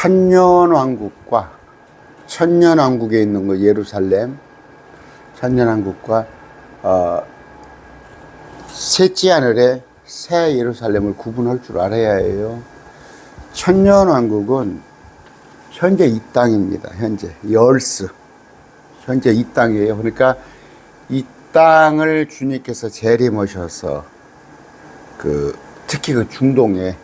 그 천년왕국과 천년왕국에 있는 거 예루살렘 천년왕국과 어, 셋째 하늘의 새 예루살렘을 구분할 줄 알아야 해요. 천년왕국은 현재 이 땅입니다. 현재 열스 현재 이 땅이에요. 그러니까 이 땅을 주님께서 재림하셔서 그 특히 그 중동에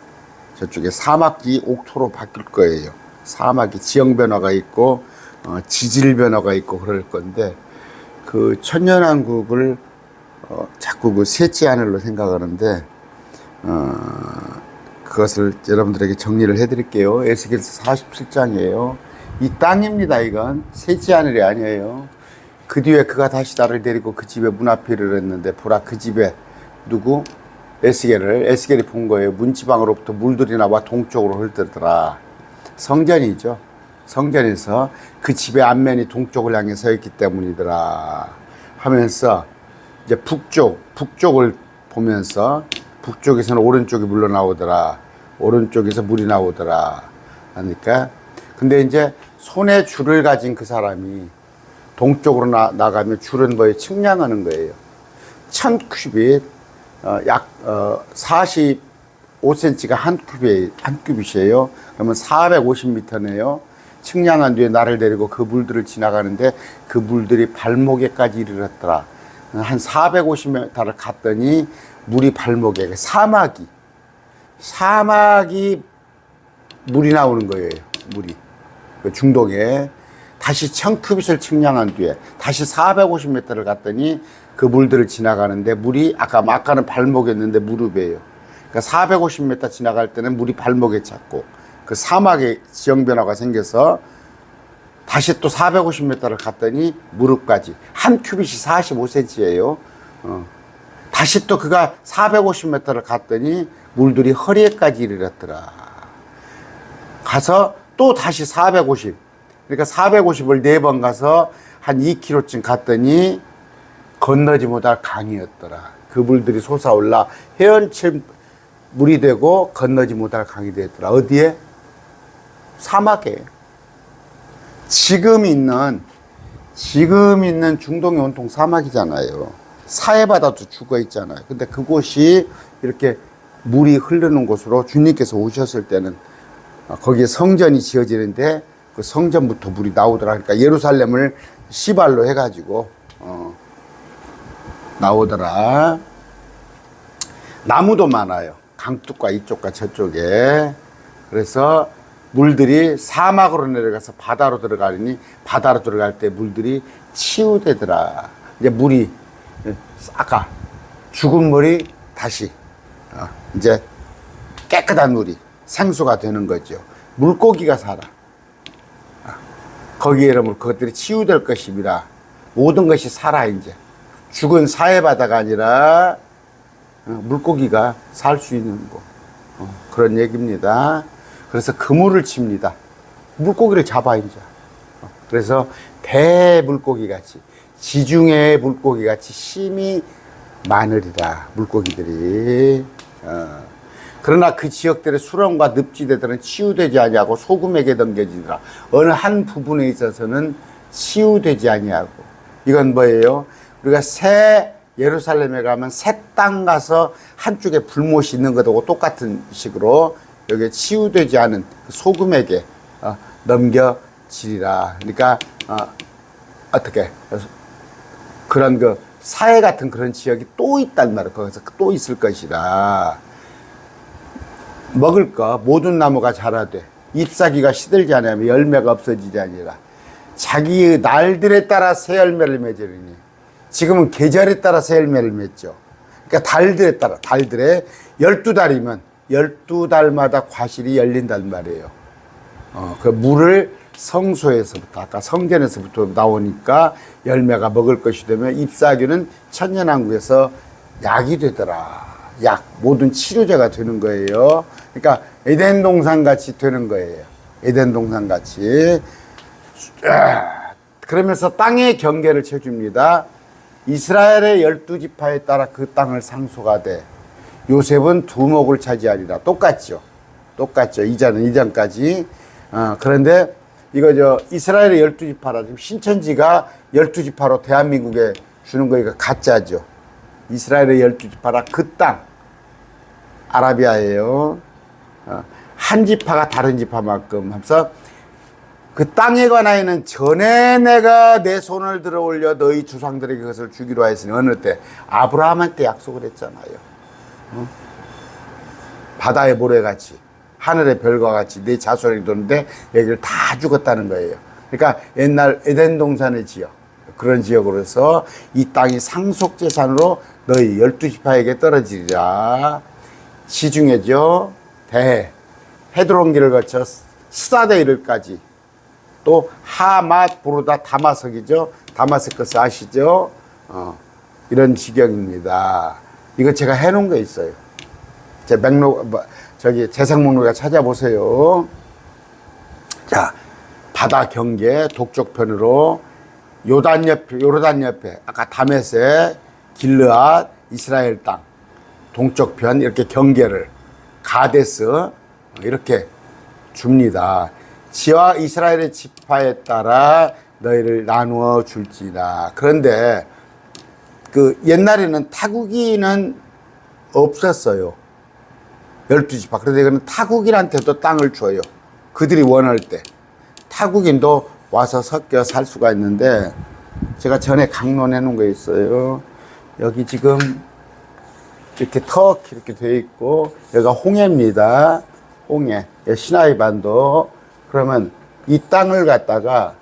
저쪽에 사막이 옥토로 바뀔 거예요. 사막이 지형 변화가 있고 어, 지질 변화가 있고 그럴 건데 그 천년왕국을 어, 자꾸 그 셋째 하늘로 생각하는데 어, 그것을 여러분들에게 정리를 해드릴게요. 에스겔서 47장이에요. 이 땅입니다. 이건 셋째 하늘이 아니에요. 그 뒤에 그가 다시 나를 데리고 그 집에 문 앞에 이르렀는데 보라 그 집에 누구 에스겔을 에스겔이 본 거예요. 문지방으로부터 물들이 나와 동쪽으로 흘러더라. 성전이죠. 성전에서 그 집의 앞면이 동쪽을 향해 서 있기 때문이더라. 하면서 이제 북쪽 북쪽을 보면서 북쪽에서는 오른쪽이 물러 나오더라. 오른쪽에서 물이 나오더라. 하니까 근데 이제 손에 줄을 가진 그 사람이 동쪽으로 나, 나가면 줄은 뭐에 측량하는 거예요. 천 큐빗 어, 약 어, 45cm가 한 큐빗 한 큐빗이에요. 그러면 450m네요. 측량한 뒤에 나를 데리고 그 물들을 지나가는데 그 물들이 발목에까지 이르렀더라. 한 450m를 갔더니 물이 발목에 사막이 사막이 물이 나오는 거예요. 물이 그 중동에 다시 천 큐빗을 측량한 뒤에 다시 450m를 갔더니 그 물들을 지나가는데 물이 아까 아까는 발목이었는데 무릎이에요. 그러니까 450m 지나갈 때는 물이 발목에 찼고 그 사막에 지형 변화가 생겨서 다시 또 450m를 갔더니 무릎까지 한 큐빗이 45cm예요. 어. 다시 또 그가 450m를 갔더니 물들이 허리에까지 이르렀더라. 가서 또 다시 450. 그러니까 450을 네 번 가서 한 2km쯤 갔더니 건너지 못할 강이었더라. 그 물들이 솟아올라 헤엄칠 물이 되고 건너지 못할 강이 되었더라. 어디에? 사막에. 지금 있는 지금 있는 중동의 온통 사막이잖아요. 사해바다도 죽어 있잖아요. 근데 그곳이 이렇게 물이 흐르는 곳으로 주님께서 오셨을 때는 어, 거기에 성전이 지어지는데 그 성전부터 물이 나오더라. 그러니까 예루살렘을 시발로 해가지고 어, 나오더라. 나무도 많아요. 강둑과 이쪽과 저쪽에. 그래서 물들이 사막으로 내려가서 바다로 들어가니 바다로 들어갈 때 물들이 치유되더라. 이제 물이 아까 죽은 물이 다시 어, 이제 깨끗한 물이 생수가 되는 거죠. 물고기가 살아. 어, 거기에 이름을 그것들이 치유될 것입니다. 모든 것이 살아 이제 죽은 사해 바다가 아니라 어, 물고기가 살 수 있는 곳 어, 그런 얘기입니다. 그래서 그물을 칩니다. 물고기를 잡아 이제. 어, 그래서 대물고기 같이 지중해 물고기 같이 힘이 많으리라 물고기들이. 어. 그러나 그 지역들의 수렁과 늪지대들은 치유되지 아니하고 소금에게 넘겨지더라. 어느 한 부분에 있어서는 치유되지 아니하고 이건 뭐예요? 우리가 새 예루살렘에 가면 새 땅 가서 한쪽에 불못이 있는 것하고 똑같은 식으로 여기 치유되지 않은 그 소금에게 어, 넘겨지리라. 그러니까 어, 어떻게 그런 그 사회 같은 그런 지역이 또 있단 말이에요. 거기서 또 있을 것이라. 먹을 거 모든 나무가 자라되 잎사귀가 시들지 않으면 열매가 없어지지 아니라 자기의 날들에 따라 새 열매를 맺으리니 지금은 계절에 따라 새 열매를 맺죠. 그러니까 달들에 따라 달들에 열두 달이면 열두 달마다 과실이 열린단 말이에요. 어, 그 물을 성소에서부터 아까 성전에서부터 나오니까 열매가 먹을 것이 되면 잎사귀는 천년왕국에서 약이 되더라. 약 모든 치료제가 되는 거예요. 그러니까 에덴 동산 같이 되는 거예요. 에덴 동산 같이. 아, 그러면서 땅의 경계를 쳐줍니다. 이스라엘의 열두 지파에 따라 그 땅을 돼. 요셉은 두목을 차지하리라. 똑같죠. 똑같죠. 이전은 이전까지. 어, 그런데 이거 저 이스라엘의 열두 지파라 지금 신천지가 열두 지파로 대한민국에 주는 거니까 가짜죠. 이스라엘의 열두 지파라 그 땅 아라비아예요. 어, 한 지파가 다른 지파만큼 하면서 그 땅에 관하여는 전에 내가 내 손을 들어 올려 너희 주상들에게 그것을 주기로 하였으니 어느 때 아브라함한테 약속을 했잖아요. 어? 바다의 모래같이 하늘의 별과 같이 내 자손이 도는데 여기를 다 죽었다는 거예요. 그러니까 옛날 에덴 동산의 지역 그런 지역으로서 이 땅이 상속 재산으로 너희 열두 지파에게 떨어지리라. 시중에죠. 대 헤드론기를 거쳐 스다데 이르까지 또 하맛 부르다 다마석이죠. 다마스커스 아시죠? 어, 이런 지경입니다. 이거 제가 해놓은 거 있어요. 제 맥록 뭐, 저기 재생 목록에 찾아보세요. 자 바다 경계 동쪽편으로 요단 옆에 요르단 옆에 아까 다메세 길르앗 이스라엘 땅 동쪽편 이렇게 경계를 가데스 이렇게 줍니다. 지와 이스라엘의 지파에 따라 너희를 나누어 줄지라. 그런데 그 옛날에는 타국이는 없었어요. 열두 지파. 그런데 이거는 타국인한테도 땅을 줘요. 그들이 원할 때. 타국인도 와서 섞여 살 수가 있는데 제가 전에 강론해 놓은 거 있어요. 여기 지금 이렇게 터키 이렇게 돼 있고 여기가 홍해입니다. 홍해. 여기 시나이 반도. 그러면 이 땅을 갖다가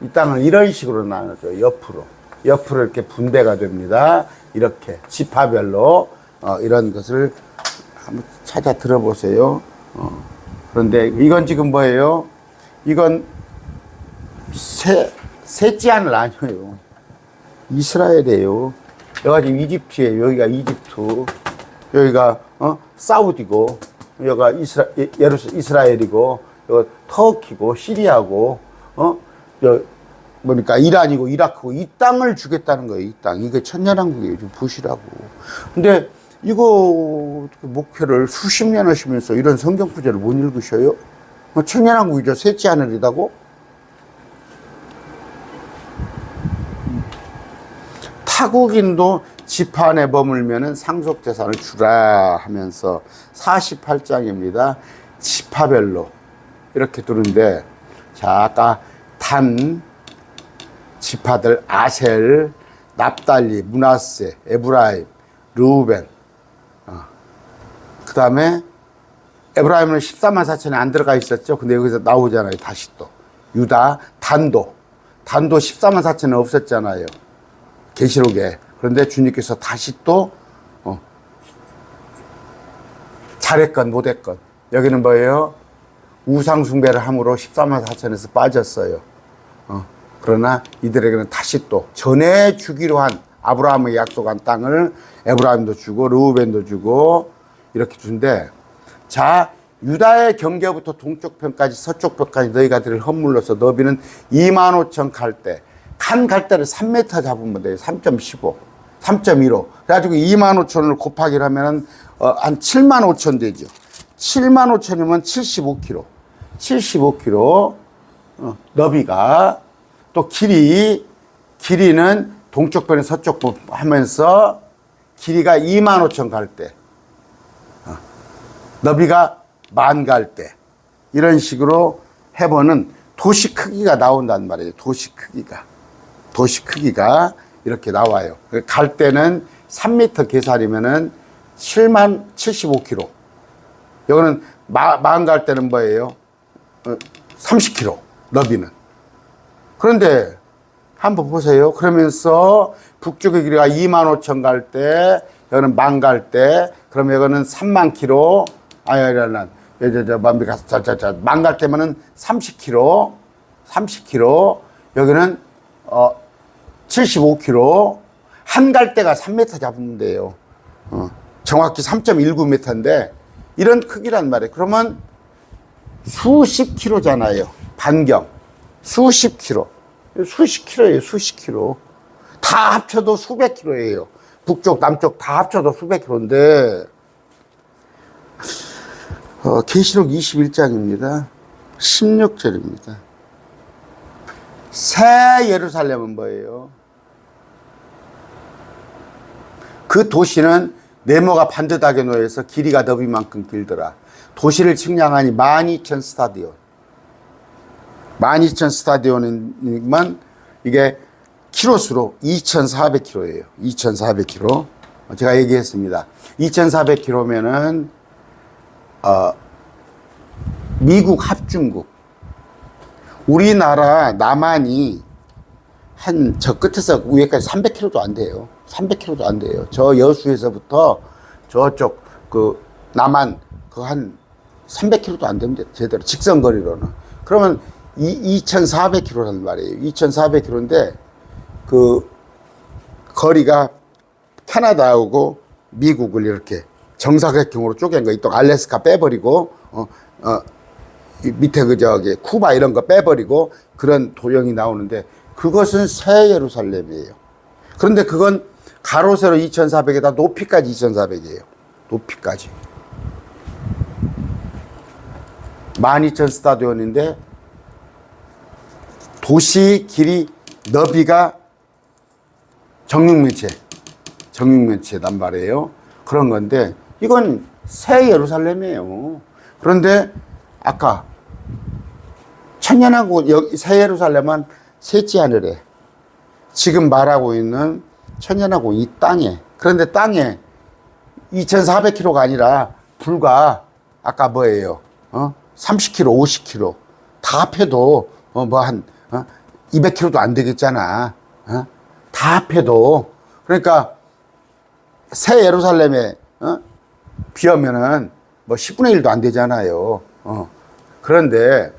이 땅을 이런 식으로 나눠줘요. 옆으로. 옆으로 이렇게 분배가 됩니다. 이렇게 지파별로 어, 이런 것을 한번 찾아 들어보세요. 어. 그런데 이건 지금 뭐예요? 이건 세, 셋째 하늘 아니에요. 이스라엘이에요. 여기가 지금 이집트예요. 여기가 이집트. 여기가 어? 사우디고 여기가 이스라, 예루스, 이스라엘이고 여기 터키고 시리아고 어? 저 뭡니까 이란이고 이라크고 이 땅을 주겠다는 거예요. 이 땅. 이게 천년왕국이에요. 좀 보시라고. 근데 이거 목표를 수십 년 하시면서 이런 성경 구절을 못 읽으셔요? 어, 천년왕국이죠. 셋째 하늘이다고? 타국인도 지파 안에 머물면은 상속 재산을 주라 하면서 48장입니다. 지파별로 이렇게 두는데 자 아까 단 지파들 아셀, 납달리, 문하세, 에브라임, 르우벤 어. 그 다음에 에브라임은 14만 4천에 안 들어가 있었죠. 근데 여기서 나오잖아요. 다시 또 유다, 단도 단도 14만 4천은 없었잖아요. 계시록에 그런데 주님께서 다시 또 어, 잘했건 못했건 여기는 뭐예요? 우상 숭배를 함으로 14만 4천에서 빠졌어요. 어, 그러나 이들에게는 다시 또 전에 주기로 한 아브라함의 약속한 땅을 에브라임도 주고 르우벤도 주고 이렇게 준대. 자 유다의 경계부터 동쪽 편까지 서쪽 편까지 너희가 들을 헛물러서 너비는 2만 5천 갈대 칸 갈대를 3m 잡으면 돼요. 3.15, 3.15. 그래가지고 2만 5천을 곱하기를 하면은 어, 한 7만 5천 되죠. 7만 5천이면 75km. 75km 어, 너비가 또 길이 길이는 동쪽 편에 서쪽 편 하면서 길이가 2만 5천 갈대. 어, 너비가 만 갈대. 이런 식으로 해보는 도시 크기가 나온단 말이에요. 도시 크기가. 도시 크기가 이렇게 나와요. 갈 때는 3m 계산이면은 7만 75km. 이거는 마음 갈 때는 뭐예요? 어, 30km 너비는. 그런데 한번 보세요. 그러면서 북쪽의 길이가 2만 5천 갈 때, 여기는 만갈 때, 그러면 이거는 3만 킬로, 아니, 아니, 아니, 저, 저, 뭡니까, 저, 저, 저, 만갈 때면은 30km, 30km, 여기는, 어, 75km, 한갈 때가 3m 잡으면 돼요. 어, 정확히 3.19m인데, 이런 크기란 말이에요. 그러면 수십 킬로잖아요. 반경. 수십 킬로. 수십 킬로예요. 수십 킬로. 다 합쳐도 수백 킬로예요. 북쪽, 남쪽 다 합쳐도 수백 킬로인데 어, 계시록 21장입니다. 16절입니다. 새 예루살렘은 뭐예요? 그 도시는 네모가 반듯하게 놓여서 길이가 너비만큼 길더라. 도시를 측량하니 12,000 스타디온. 12,000 스타디온이면 이게 키로수로 2,400km예요. 2,400km. 제가 얘기했습니다. 2,400km면은 어, 미국 합중국. 우리나라 남한이 한 저 끝에서 위에까지 300km도 안 돼요. 300km도 안 돼요. 저 여수에서부터 저쪽 그 남한 그 한 300km도 안 됩니다. 제대로 직선 거리로는. 그러면 이 2,400km란 말이에요. 2,400km인데 그 거리가 캐나다하고 미국을 이렇게 정사각형으로 쪼갠 거, 이또 알래스카 빼버리고, 어, 어, 이 밑에 그 저기 쿠바 이런 거 빼버리고 그런 도형이 나오는데 그것은 새 예루살렘이에요. 그런데 그건 가로 세로 2,400에다 높이까지 2,400이에요. 높이까지. 12,000 스타디온인데 도시 길이 너비가 정육면체, 정육면체단 말이에요. 그런 건데 이건 새 예루살렘이에요. 그런데 아까 천년하고 새 예루살렘은 셋째 하늘에 지금 말하고 있는 천년하고 이 땅에 그런데 땅에 2,400km가 아니라 불과 아까 뭐예요? 어? 30km, 50km 다 합해도 어, 뭐한 어? 200km도 안 되겠잖아. 어? 다 합해도 그러니까 새 예루살렘에 어? 비하면은 뭐 10분의 1도 안 되잖아요. 어. 그런데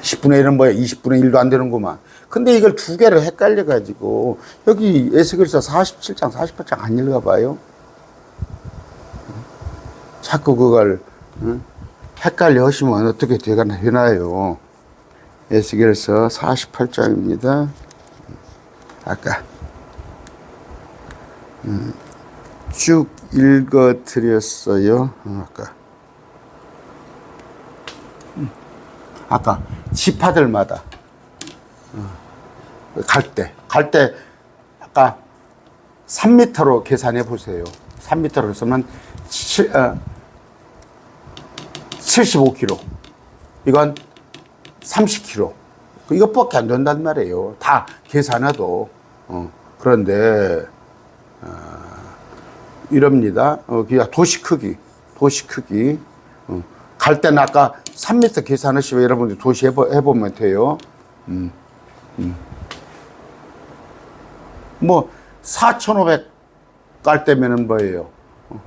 10분의 1은 뭐야? 20분의 1도 안 되는구만. 근데 이걸 두 개를 헷갈려 가지고 여기 에스겔서 47장, 48장 안 읽어 봐요. 자꾸 그걸 응? 헷갈려 하시면 어떻게 되나요? 에스겔서 48장입니다. 아까 음, 쭉 읽어 드렸어요. 어, 아까 음, 아까 지파들마다 어, 갈 때, 갈 때 아까 3m로 계산해 보세요. 3m로 했으면 7, 어, 75km. 이건 30km. 이것밖에 안 된단 말이에요. 다 계산해도. 어, 그런데, 어, 이럽니다. 어, 그냥 도시 크기. 도시 크기. 어, 갈 때는 아까 3m 계산하시면 여러분들 도시 해보, 해보면 돼요. 음, 음. 뭐, 4,500갈 때면은 뭐예요? 어,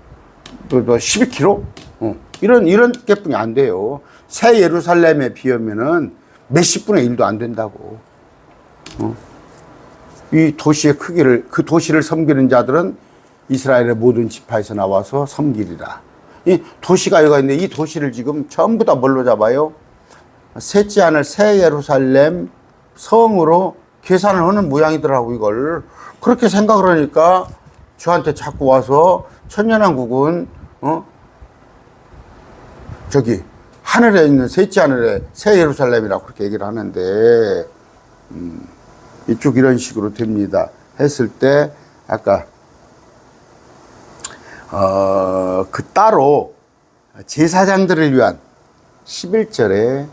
뭐, 뭐 12km? 어, 이런, 이런 개뿐이 안 돼요. 새 예루살렘에 비하면은 몇십 분의 일도 안 된다고. 어. 이 도시의 크기를, 그 도시를 섬기는 자들은 이스라엘의 모든 지파에서 나와서 섬기리라. 이 도시가 여기가 있는데 이 도시를 지금 전부 다 뭘로 잡아요? 셋째 하늘 새 예루살렘 성으로 계산을 하는 모양이더라고, 이걸. 그렇게 생각을 하니까 저한테 자꾸 와서 천년왕국은, 어? 저기, 하늘에 있는 셋째 하늘에 새 예루살렘이라고 그렇게 얘기를 하는데, 음, 이쪽 이런 식으로 됩니다. 했을 때, 아까, 어, 그 따로 제사장들을 위한 11절에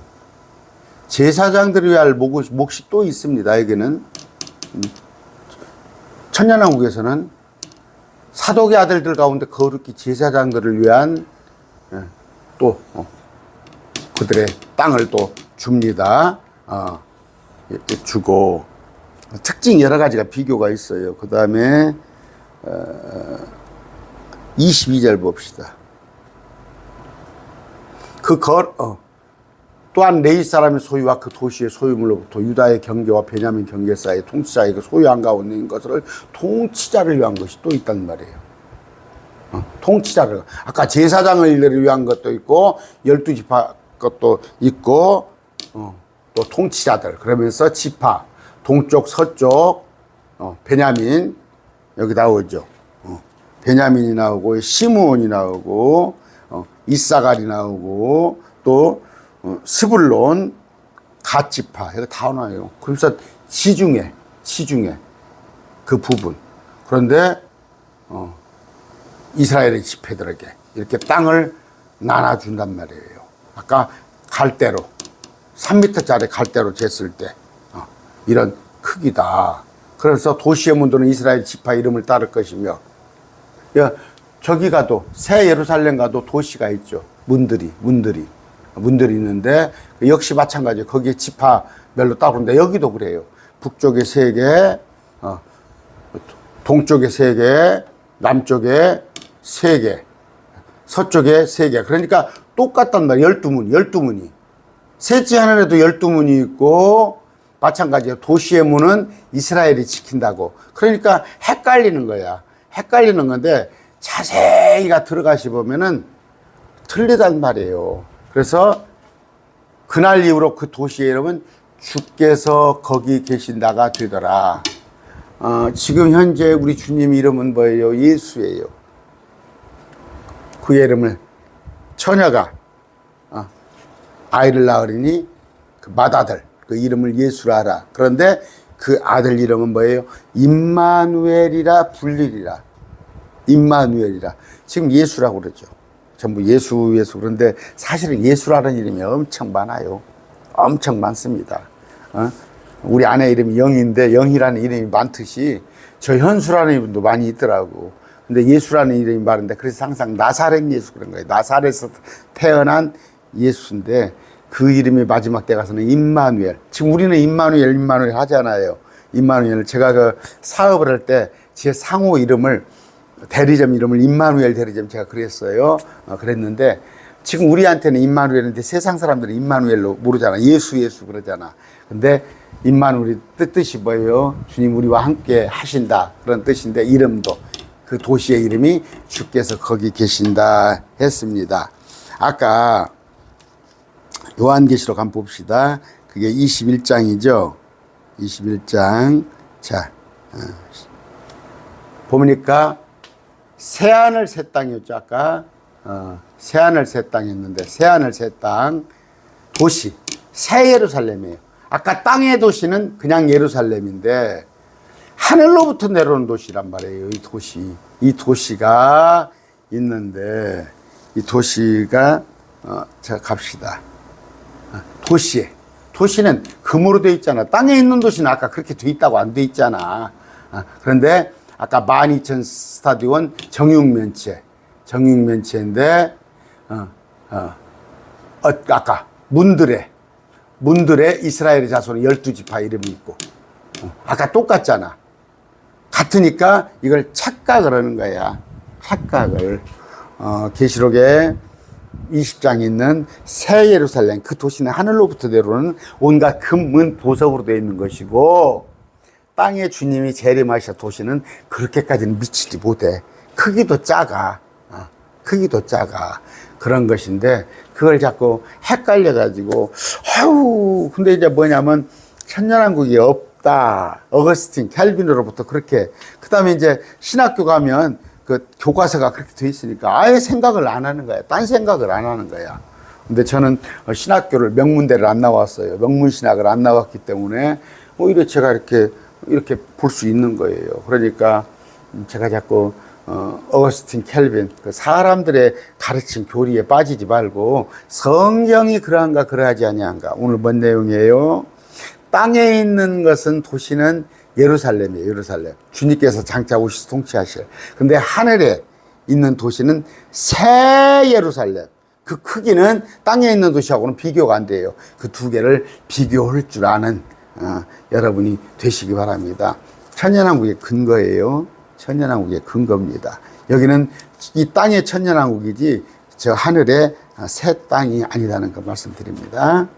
제사장들을 위한 목, 몫이 또 있습니다. 여기는. 음, 천년왕국에서는 사독의 아들들 가운데 거룩히 제사장들을 위한 예, 또 어, 그들의 땅을 또 줍니다. 어, 예, 예, 주고 특징 여러 가지가 비교가 있어요. 그 다음에 어, 22절 봅시다. 그 거, 어, 또한 레이 사람의 소유와 그 도시의 소유물로부터 유다의 경계와 베냐민 경계 사이 통치자에게 소유 한 가운데 있는 것을 통치자를 위한 것이 또 있단 말이에요. 어, 통치자를 아까 제사장을 위한 것도 있고 열두 지파 것도 있고 어, 또 통치자들 그러면서 지파 동쪽 서쪽 어, 베냐민 여기 나오죠. 어, 베냐민이 나오고 시므온이 나오고 어, 이사갈이 나오고 또 어, 스불론 갓지파 이거 다 나와요. 그래서 시중에 시중에 그 부분 그런데 어, 이스라엘의 지폐들에게 이렇게 땅을 나눠준단 말이에요. 아까 갈대로 3m짜리 갈대로 쟀을 때 어, 이런 크기다. 그래서 도시의 문도는 이스라엘 지파 이름을 따를 것이며 야, 저기 가도 새 예루살렘 가도 도시가 있죠. 문들이 문들이 문들이 있는데 역시 마찬가지 거기에 지파별로 따르는데 여기도 그래요. 북쪽에 세 개, 어, 동쪽에 세 개, 남쪽에 세 개, 서쪽에 세 개. 그러니까 똑같단 말이에요. 열두 문, 열두 문이. 셋째 하늘에도 열두 문이 있고 마찬가지예요. 도시의 문은 이스라엘이 지킨다고. 그러니까 헷갈리는 거야. 헷갈리는 건데 자세히가 들어가시 보면은 틀리단 말이에요. 그래서 그날 이후로 그 도시의 이름은 주께서 거기 계신다가 되더라. 어, 지금 현재 우리 주님 이름은 뭐예요? 예수예요. 그의 이름을 처녀가 어, 아이를 낳으리니 그 맏아들 그 이름을 예수라 하라. 그런데 그 아들 이름은 뭐예요? 임마누엘이라 불리리라. 임마누엘이라. 지금 예수라고 그러죠. 전부 예수 예수 그런데 사실은 예수라는 이름이 엄청 많아요. 엄청 많습니다. 어? 우리 아내 이름이 영인데 영이라는 이름이 많듯이 저 현수라는 이름도 많이 있더라고. 근데 예수라는 이름이 많은데 그래서 항상 나사렛 예수 그런 거예요. 나사렛에서 태어난 예수인데 그 이름이 마지막 때 가서는 임마누엘. 지금 우리는 임마누엘 임마누엘 하잖아요. 임마누엘 제가 그 사업을 할 때 제 상호 이름을 대리점 이름을 임마누엘 대리점 제가 그랬어요. 어, 그랬는데 지금 우리한테는 임마누엘인데 세상 사람들은 임마누엘로 모르잖아. 예수 예수 그러잖아. 근데 임마누엘이 뜻이 뭐예요? 주님 우리와 함께 하신다 그런 뜻인데 이름도 그 도시의 이름이 주께서 거기 계신다 했습니다. 아까 요한계시록 한번 봅시다. 그게 21장이죠. 21장. 자, 어, 보니까 새하늘 새 땅이었죠. 아까 어, 새하늘 새 땅이었는데 새하늘 새땅 도시 새 예루살렘이에요. 아까 땅의 도시는 그냥 예루살렘인데 하늘로부터 내려오는 도시란 말이에요. 이 도시 이 도시가 있는데 이 도시가 어, 자 갑시다. 어, 도시에 도시는 금으로 돼 있잖아. 땅에 있는 도시는 아까 그렇게 돼 있다고 안 돼 있잖아. 어, 그런데 아까 12,000 스타디온 정육면체, 정육면체인데, 어, 어, 어, 아까 문들에, 문들에 이스라엘의 자손의 12지파 이름이 있고, 어, 아까 똑같잖아. 같으니까 이걸 착각을 하는 거야. 착각을. 어, 계시록에 20장에 있는 새 예루살렘, 그 도시는 하늘로부터 내려오는 온갖 금은 보석으로 되어 있는 것이고, 땅에 주님이 재림하셔 도시는 그렇게까지는 미치지 못해. 크기도 작아. 어, 크기도 작아. 그런 것인데, 그걸 자꾸 헷갈려 가지고, 아유, 근데 이제 뭐냐면, 천년왕국이 없다. 어거스틴, 캘빈으로부터 그렇게. 그 다음에 이제 신학교 가면 그 교과서가 그렇게 돼 있으니까 아예 생각을 안 하는 거야. 딴 생각을 안 하는 거야. 근데 저는 신학교를 명문대를 안 나왔어요. 명문 신학을 안 나왔기 때문에 오히려 제가 이렇게 이렇게 볼 수 있는 거예요. 그러니까 제가 자꾸 어, 어거스틴 켈빈 그 사람들의 가르친 교리에 빠지지 말고 성경이 그러한가 그러하지 아니한가 오늘 뭔 내용이에요? 땅에 있는 것은 도시는 예루살렘이에요. 예루살렘 주님께서 장차 오셔서 통치하실. 근데 하늘에 있는 도시는 새 예루살렘. 그 크기는 땅에 있는 도시하고는 비교가 안 돼요. 그 두 개를 비교할 줄 아는 어, 여러분이 되시기 바랍니다. 천년왕국의 근거예요. 천년왕국의 근거입니다. 여기는 이 땅의 천년왕국이지 저 하늘의 새 땅이 아니라는 걸 말씀드립니다.